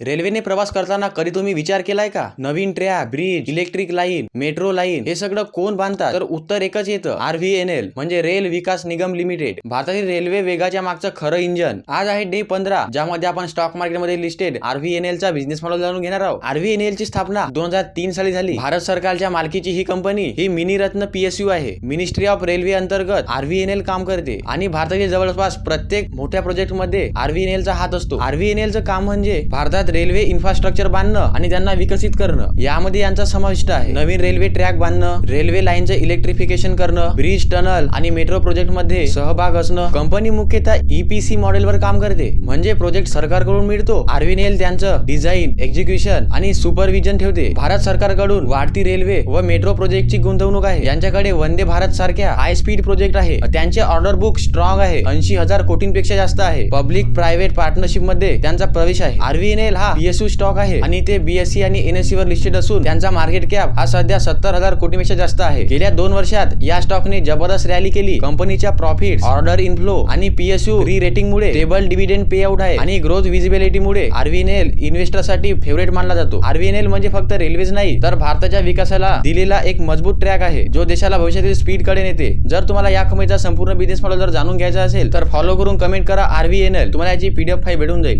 रेल्वेने प्रवास करताना कधी तुम्ही विचार केलाय का? नवीन track bridge electric line metro line हे सगळं कोण बांधतात? तर उत्तर एकच येतं आर व्ही एन एल म्हणजे रेल विकास निगम लिमिटेड. भारतातील रेल्वे वेगाच्या मागचं खरं इंजन. आज आहे डे पंधरा ज्यामध्ये आपण स्टॉक मार्केटमध्ये listed R V N L चा बिझनेस मॉडेल जाणून घेणार आहोत. आर व्ही एन एल ची स्थापना दोन हजार तीन साली झाली. भारत सरकारच्या मालकीची ही कंपनी ही मिनी रत्न पीएसयू आहे. मिनिस्ट्री ऑफ रेल्वे अंतर्गत आर व्ही एन एल काम करते. आणि भारतातील जवळपास प्रत्येक मोठ्या प्रोजेक्टमध्ये आर व्ही एन एल चा हात असतो. आर व्ही एन एल चं काम म्हणजे भारतात रेल्वे इन्फ्रास्ट्रक्चर बांधणं आणि त्यांना विकसित करणं यामध्ये यांचा समाविष्ट आहे. नवीन रेल्वे ट्रॅक बांधणं रेल्वे लाईनचं इलेक्ट्रिफिकेशन करणं ब्रिज टनल आणि मेट्रो प्रोजेक्टमध्ये सहभाग असणं कंपनी मुख्यतः ईपीसी मॉडेलवर काम करते. म्हणजे प्रोजेक्ट सरकारकडून मिळतो. आरव्हीएनएल त्यांचं डिझाईन एक्झिक्युशन आणि सुपरविजन ठेवते. भारत सरकारकडून वाढती रेल्वे व मेट्रो प्रोजेक्टची गुंतवणूक आहे. यांच्याकडे वंदे भारत सारख्या हाय स्पीड प्रोजेक्ट आहे. त्यांचे ऑर्डर बुक स्ट्रॉंग आहे. ऐंशी हजार कोटींपेक्षा जास्त आहे. पब्लिक प्रायव्हेट पार्टनरशिपमध्ये त्यांचा प्रवेश आहे. आरव्हीएनएल हा. बीएसयू स्टॉक आहे. आणि ते बीएससी आणि एनएससी वर लिस्टेड असून त्यांचा मार्केट कॅप हा सध्या सत्तर हजार कोटीपेक्षा जास्त आहे. गेल्या दोन वर्षात या स्टॉकने जबरदस्त रॅली केली. कंपनीच्या प्रॉफिट ऑर्डर इनफ्लो आणि पीएसयू री रेटिंग मुळे टेबल डिव्हिडंड पे आउट आहे. आणि ग्रोथ विजिबिलिटी मुळे आरव्हीएनएल इन्व्हेस्टरसाठी फेवरेट मानला जातो. आरव्हीएनएल म्हणजे फक्त रेल्वेज नाही तर भारताच्या विकासाला दिलेला एक मजबूत ट्रॅक आहे जो देशाला भविष्यातील स्पीडकडे नेते. जर तुम्हाला या कंपनीचा संपूर्ण बिझनेस मॉडेल जर जाणून घ्यायचा असेल तर फॉलो करून कमेंट करा आरव्हीएनएल तुम्हाला याची पीडीएफ फाईल भेटून जाईल.